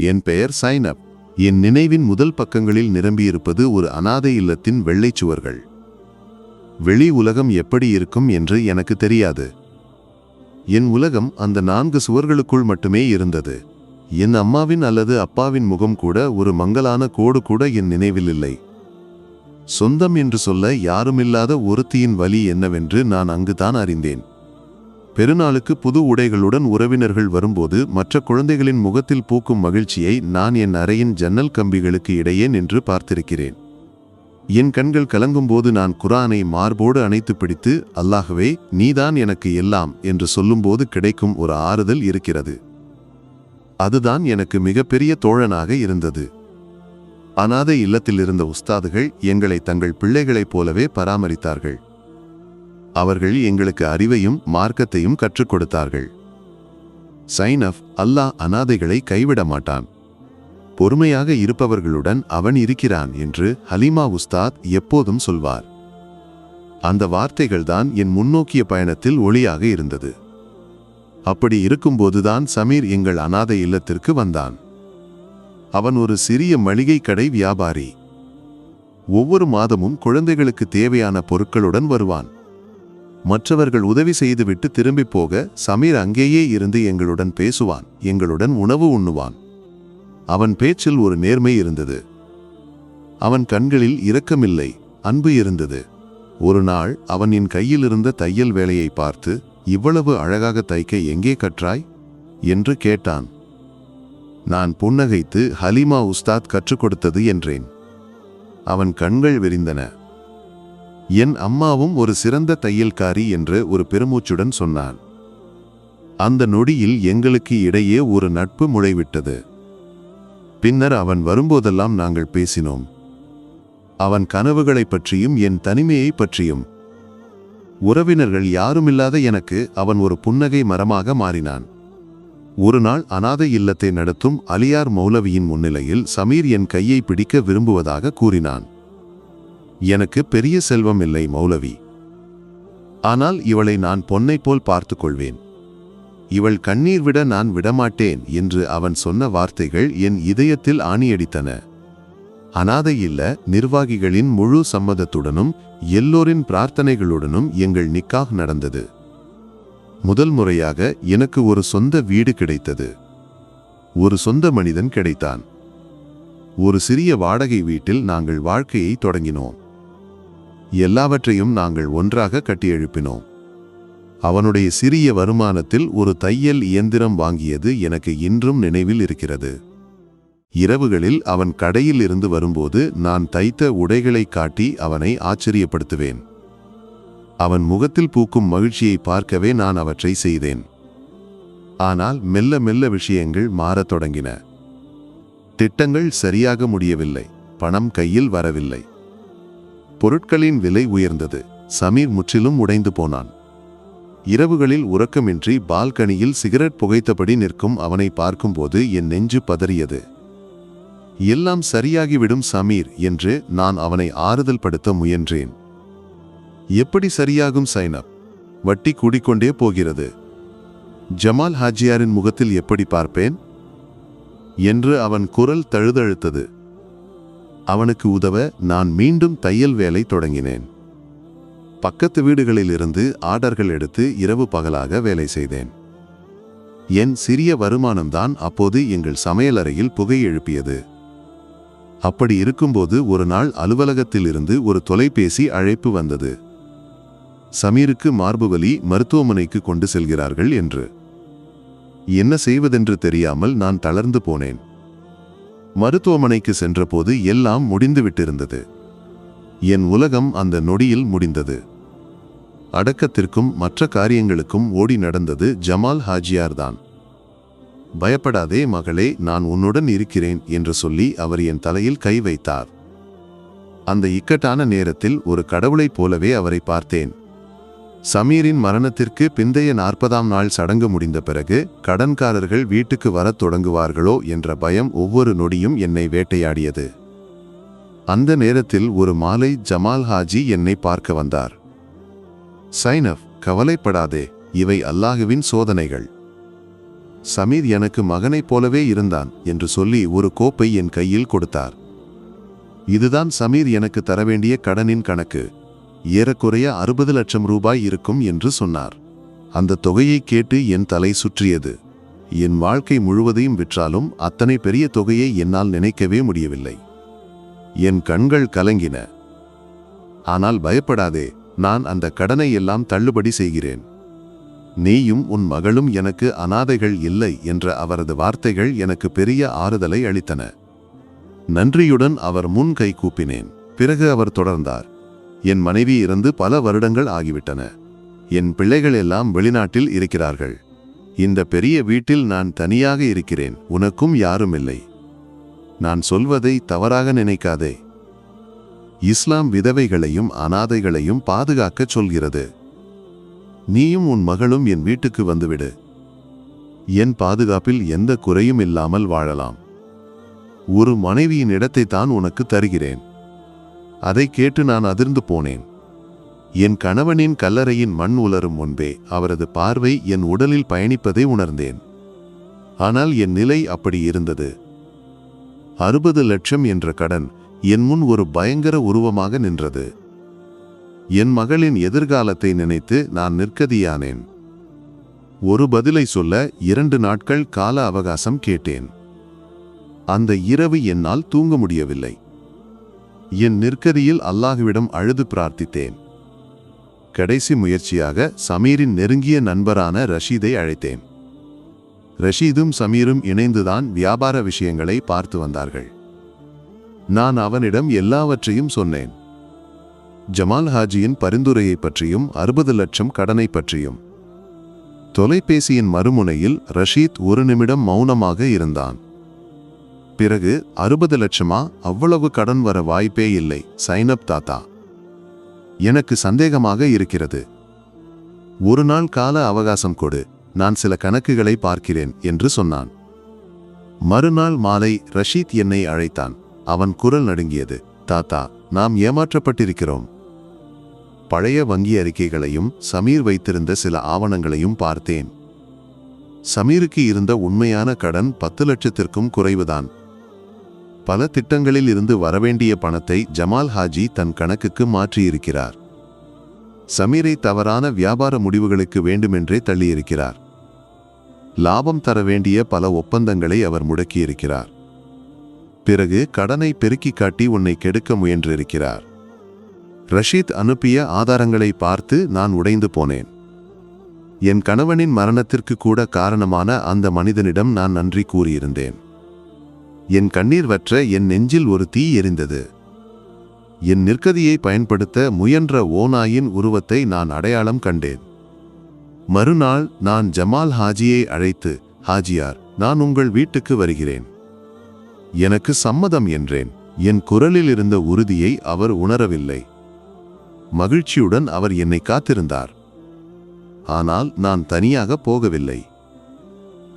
என் பெயர் சைனப். என் நினைவின் முதல் பக்கங்களில் நிரம்பியிருப்பது ஒரு அனாதை இல்லத்தின் வெள்ளைச் சுவர்கள். வெளி உலகம் எப்படி இருக்கும் என்று எனக்கு தெரியாது. என் உலகம் அந்த நான்கு சுவர்களுக்குள் மட்டுமே இருந்தது. என் அம்மாவின் அல்லது அப்பாவின் முகம் கூட ஒரு மங்கலான கோடு கூட என் நினைவில் இல்லை. சொந்தம் என்று சொல்ல யாருமில்லாத ஒருத்தியின் வலி என்னவென்று நான் அங்குதான் அறிந்தேன். பெருநாளுக்கு புது உடைகளுடன் உறவினர்கள் வரும்போது மற்ற குழந்தைகளின் முகத்தில் பூக்கும் மகிழ்ச்சியை நான் என் அறையின் ஜன்னல் கம்பிகளுக்கு இடையே நின்று பார்த்திருக்கிறேன். என் கண்கள் கலங்கும்போது நான் குரானை மார்போடு அணைத்து பிடித்து அல்லாகவே நீதான் எனக்கு எல்லாம் என்று சொல்லும்போது கிடைக்கும் ஒரு ஆறுதல் இருக்கிறது. அதுதான் எனக்கு மிகப்பெரிய தோழனாக இருந்தது. அனாதை இல்லத்தில் இருந்த உஸ்தாதுகள் எங்களை தங்கள் பிள்ளைகளைப் போலவே பராமரித்தார்கள். அவர்கள் எங்களுக்கு அறிவையும் மார்க்கத்தையும் கற்றுக் கொடுத்தார்கள் அஃப் அல்லாஹ் அனாதைகளை கைவிட மாட்டான். பொறுமையாக இருப்பவர்களுடன் அவன் இருக்கிறான் என்று ஹலீமா உஸ்தாத் எப்போதும் சொல்வார். அந்த வார்த்தைகள்தான் என் முன்னோக்கிய பயணத்தில் ஒளியாக இருந்தது. அப்படி இருக்கும்போதுதான் சமீர் எங்கள் அனாதை இல்லத்திற்கு வந்தான். அவன் ஒரு சிறிய மளிகை கடை வியாபாரி. ஒவ்வொரு மாதமும் குழந்தைகளுக்கு தேவையான பொருட்களுடன் வருவான். மற்றவர்கள் உதவி செய்துவிட்டு திரும்பி போக சமீர் அங்கேயே இருந்து எங்களுடன் பேசுவான் எங்களுடன் உணவு உண்ணுவான். அவன் பேச்சில் ஒரு நேர்மை இருந்தது. அவன் கண்களில் இரக்கமில்லை அன்பு இருந்தது. ஒரு நாள் அவன் என் கையில் இருந்த தையல் வேலையை பார்த்து இவ்வளவு அழகாக தைக்க எங்கே கற்றாய்? என்று கேட்டான். நான் புன்னகைத்து ஹலீமா உஸ்தாத் கற்றுக் கொடுத்தது என்றேன். அவன் கண்கள் விரிந்தன. என் அம்மாவும் ஒரு சிறந்த தையல்காரி என்று ஒரு பெருமூச்சுடன் சொன்னான். அந்த நொடியில் எங்களுக்கு இடையே ஒரு நட்பு முளைவிட்டது. பின்னர் அவன் வரும்போதெல்லாம் நாங்கள் பேசினோம். அவன் கனவுகளைப் பற்றியும் என் தனிமையைப் பற்றியும். உறவினர்கள் யாருமில்லாத எனக்கு அவன் ஒரு புன்னகை மரமாக மாறினான். ஒரு நாள் அனாதை இல்லத்தை நடத்தும் அலியார் மௌலவியின் முன்னிலையில் சமீர் என் கையை பிடிக்க விரும்புவதாக கூறினான். எனக்கு பெரிய செல்வம் இல்லை மௌலவி. ஆனால் இவளை நான் பொன்னைப் போல் பார்த்து கொள்வேன் இவள் கண்ணீர் விட நான் விடமாட்டேன் என்று அவன் சொன்ன வார்த்தைகள் என் இதயத்தில் ஆணியடித்தன. அனாதை இல்ல நிர்வாகிகளின் முழு சம்மதத்துடனும் எல்லோரின் பிரார்த்தனைகளுடனும் எங்கள் நிக்காஹ் நடந்தது. முதல் முறையாக எனக்கு ஒரு சொந்த வீடு கிடைத்தது. ஒரு சொந்த மனிதன் கிடைத்தான். ஒரு சிறிய வாடகை வீட்டில் நாங்கள் வாழ்க்கையை தொடங்கினோம். எல்லாவற்றையும் நாங்கள் ஒன்றாக கட்டியெழுப்பினோம். அவனுடைய சிறிய வருமானத்தில் ஒரு தையல் இயந்திரம் வாங்கியது எனக்கு இன்றும் நினைவில் இருக்கிறது. இரவுகளில் அவன் கடையில் இருந்து வரும்போது நான் தைத்த உடைகளை காட்டி அவனை ஆச்சரியப்படுத்துவேன். அவன் முகத்தில் பூக்கும் மகிழ்ச்சியை பார்க்கவே நான் அவற்றை செய்தேன். ஆனால் மெல்ல மெல்ல விஷயங்கள் மாறத் தொடங்கின. திட்டங்கள் சரியாக முடியவில்லை. பணம் கையில் வரவில்லை. பொருட்களின் விலை உயர்ந்தது. சமீர் முற்றிலும் உடைந்து போனான். இரவுகளில் உறக்கமின்றி பால்கனியில் சிகரெட் புகைத்தபடி நிற்கும் அவனை பார்க்கும்போது என் நெஞ்சு பதறியது. எல்லாம் சரியாகிவிடும் சமீர் என்று நான் அவனை ஆறுதல் படுத்த முயன்றேன். எப்படி சரியாகும் சைனப்? வட்டி கூடிக்கொண்டே போகிறது. ஜமால் ஹாஜியாரின் முகத்தில் எப்படி பார்ப்பேன்? என்று அவன் குரல் தழுதழுத்தது. அவனுக்கு உதவ நான் மீண்டும் தையல் வேலை தொடங்கினேன். பக்கத்து வீடுகளிலிருந்து ஆர்டர்கள் எடுத்து இரவு பகலாக வேலை செய்தேன். என் சிறிய வருமானம்தான் அப்போது எங்கள் சமையலறையில் புகை எழுப்பியது. அப்படி இருக்கும்போது ஒரு நாள் அலுவலகத்திலிருந்து ஒரு தொலைபேசி அழைப்பு வந்தது. சமீருக்கு மார்புவலி மருத்துவமனைக்கு கொண்டு செல்கிறார்கள் என்று. என்ன செய்வதென்று தெரியாமல் நான் தளர்ந்து போனேன். மருத்துவமனைக்கு சென்றபோது எல்லாம் முடிந்துவிட்டிருந்தது. என் உலகம் அந்த நொடியில் முடிந்தது. அடக்கத்திற்கும் மற்ற காரியங்களுக்கும் ஓடி நடந்தது ஜமால் ஹாஜியார்தான். பயப்படாதே மகளே நான் உன்னுடன் இருக்கிறேன் என்று சொல்லி அவர் என் தலையில் கை வைத்தார். அந்த இக்கட்டான நேரத்தில் ஒரு கடவுளைப் போலவே அவரை பார்த்தேன். சமீரின் மரணத்திற்கு பிந்தைய நாற்பதாம் நாள் சடங்கு முடிந்த பிறகு கடன்காரர்கள் வீட்டுக்கு வரத் தொடங்குவார்களோ என்ற பயம் ஒவ்வொரு நொடியும் என்னை வேட்டையாடியது. அந்த நேரத்தில் ஒரு மாலை ஜமால் ஹாஜி என்னை பார்க்க வந்தார். சைனப் கவலைப்படாதே இவை அல்லாஹுவின் சோதனைகள். சமீர் எனக்கு மகனைப் போலவே இருந்தான் என்று சொல்லி ஒரு கோப்பை என் கையில் கொடுத்தார். இதுதான் சமீர் எனக்கு தரவேண்டிய கடனின் கணக்கு. ஏறக்குறைய அறுபது லட்சம் ரூபாய் இருக்கும் என்று சொன்னார். அந்த தொகையை கேட்டு என் தலை சுற்றியது. என் வாழ்க்கை முழுவதையும் விற்றாலும் அத்தனை பெரிய தொகையை என்னால் நினைக்கவே முடியவில்லை. என் கண்கள் கலங்கின. ஆனால் பயப்படாதே நான் அந்த கடனை எல்லாம் தள்ளுபடி செய்கிறேன். நீயும் உன் மகளும் எனக்கு அனாதைகள் இல்லை என்ற அவரது வார்த்தைகள் எனக்கு பெரிய ஆறுதலை அளித்தன. நன்றியுடன் அவர் முன் கை கூப்பினேன். பிறகு அவர் தொடர்ந்தார். என் மனைவி இறந்து பல வருடங்கள் ஆகிவிட்டன. என் பிள்ளைகள் எல்லாம் வெளிநாட்டில் இருக்கிறார்கள். இந்த பெரிய வீட்டில் நான் தனியாக இருக்கிறேன் உனக்கும் யாரும் இல்லை. நான் சொல்வதை தவறாக நினைக்காதே. இஸ்லாம் விதவைகளையும் அனாதைகளையும் பாதுகாக்கச் சொல்கிறது. நீயும் உன் மகளும் என் வீட்டுக்கு வந்துவிடு. என் பாதுகாப்பில் எந்த குறையும் இல்லாமல் வாழலாம். ஒரு மனைவியின் இடத்தை தான் உனக்கு தருகிறேன். அதை கேட்டு நான் அதிர்ந்து போனேன். என் கணவனின் கல்லறையின் மண் உலரும் முன்பே அவரது பார்வை என் உடலில் பயணிப்பதை உணர்ந்தேன். ஆனால் என் நிலை அப்படி இருந்தது. அறுபது லட்சம் என்ற கடன் என் முன் ஒரு பயங்கர உருவமாக நின்றது. என் மகளின் எதிர்காலத்தை நினைத்து நான் நிற்கதியானேன். ஒரு பதிலை சொல்ல இரண்டு நாட்கள் கால அவகாசம் கேட்டேன். அந்த இரவு என்னால் தூங்க முடியவில்லை. என் நெருக்கடியில் அல்லாஹுவிடம் அழுது பிரார்த்தித்தேன். கடைசி முயற்சியாக சமீரின் நெருங்கிய நண்பரான ரஷீதை அழைத்தேன். ரஷீதும் சமீரும் இணைந்துதான் வியாபார விஷயங்களை பார்த்து வந்தார்கள். நான் அவனிடம் எல்லாவற்றையும் சொன்னேன். ஜமால் ஹாஜியின் பரிந்துரையை பற்றியும் அறுபது லட்சம் கடனை பற்றியும். தொலைபேசியின் மறுமுனையில் ரஷீத் ஒரு நிமிடம் மௌனமாக இருந்தான். பிறகு அறுபது லட்சமா அவ்வளவு கடன் வர வாய்ப்பே இல்லை சைனப் தாத்தா. எனக்கு சந்தேகமாக இருக்கிறது. ஒரு நாள் கால அவகாசம் கொடு நான் சில கணக்குகளை பார்க்கிறேன் என்று சொன்னான். மறுநாள் மாலை ரஷீத் என்னை அழைத்தான். அவன் குரல் நடுங்கியது தாத்தா நாம் ஏமாற்றப்பட்டிருக்கிறோம். பழைய வங்கி அறிக்கைகளையும் சமீர் வைத்திருந்த சில ஆவணங்களையும் பார்த்தேன். சமீருக்கு இருந்த உண்மையான கடன் பத்து லட்சத்திற்கும் குறைவுதான். பல திட்டங்களில் இருந்து வரவேண்டிய பணத்தை ஜமால் ஹாஜி தன் கணக்குக்கு மாற்றியிருக்கிறார். சமீரை தவறான வியாபார முடிவுகளுக்கு வேண்டுமென்றே தள்ளியிருக்கிறார். லாபம் தர வேண்டிய பல ஒப்பந்தங்களை அவர் முடக்கியிருக்கிறார். பிறகு கடனை பெருக்கிக் காட்டி உன்னை கெடுக்க முயன்றிருக்கிறார். ரஷீத் அனுப்பிய ஆதாரங்களை பார்த்து நான் உடைந்து போனேன். என் கணவனின் மரணத்திற்கு கூட காரணமான அந்த மனிதனிடம் நான் நன்றி கூறியிருந்தேன். என் கண்ணீர் வற்ற என் நெஞ்சில் ஒரு தீ எரிந்தது. என் நிற்கதியை பயன்படுத்த முயன்ற ஓநாயின் உருவத்தை நான் அடையாளம் கண்டேன். மறுநாள் நான் ஜமால் ஹாஜியை அழைத்து ஹாஜியார் நான் உங்கள் வீட்டுக்கு வருகிறேன். எனக்கு சம்மதம் என்றேன். என் குரலில் இருந்த உறுதியை அவர் உணரவில்லை. மகிழ்ச்சியுடன் அவர் என்னை காத்திருந்தார். ஆனால் நான் தனியாக போகவில்லை.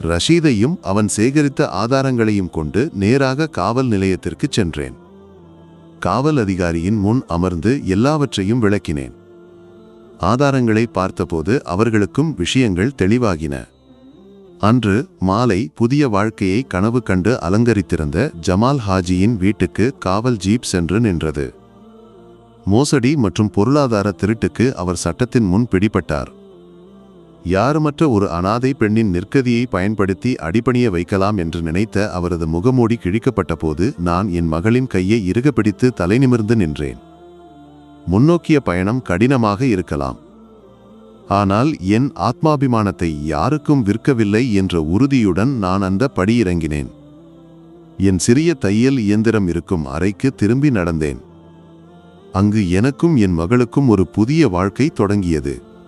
ரஷீதையும் அவன் சேகரித்த ஆதாரங்களையும் கொண்டு நேராக காவல் நிலையத்திற்கு சென்றேன். காவல் அதிகாரியின் முன் அமர்ந்து எல்லாவற்றையும் விளக்கினேன். ஆதாரங்களை பார்த்தபோது அவர்களுக்கும் விஷயங்கள் தெளிவாகின. அன்று மாலை புதிய வாழ்க்கையை கனவு கண்டு அலங்கரித்திருந்த ஜமால் ஹாஜியின் வீட்டுக்கு காவல் ஜீப் சென்று நின்றது. மோசடி மற்றும் பொருளாதார திருட்டுக்கு அவர் சட்டத்தின் முன் பிடிபட்டார். யாருமற்ற ஒரு அனாதை பெண்ணின் நிற்கதியை பயன்படுத்தி அடிபணிய வைக்கலாம் என்று நினைத்த அவரது முகமூடி கிழிக்கப்பட்ட போது நான் என் மகளின் கையை இறுக பிடித்து தலை நிமிர்ந்து நின்றேன். முன்னோக்கிய பயணம் கடினமாக இருக்கலாம். ஆனால் என் ஆத்மாபிமானத்தை யாருக்கும் விற்கவில்லை என்ற உறுதியுடன் நான் அந்த படியிறங்கினேன் என் சிறிய தையல் இயந்திரம் இருக்கும் அறைக்கு திரும்பி நடந்தேன். அங்கு எனக்கும் என் மகளுக்கும் ஒரு புதிய வாழ்க்கை தொடங்கியது.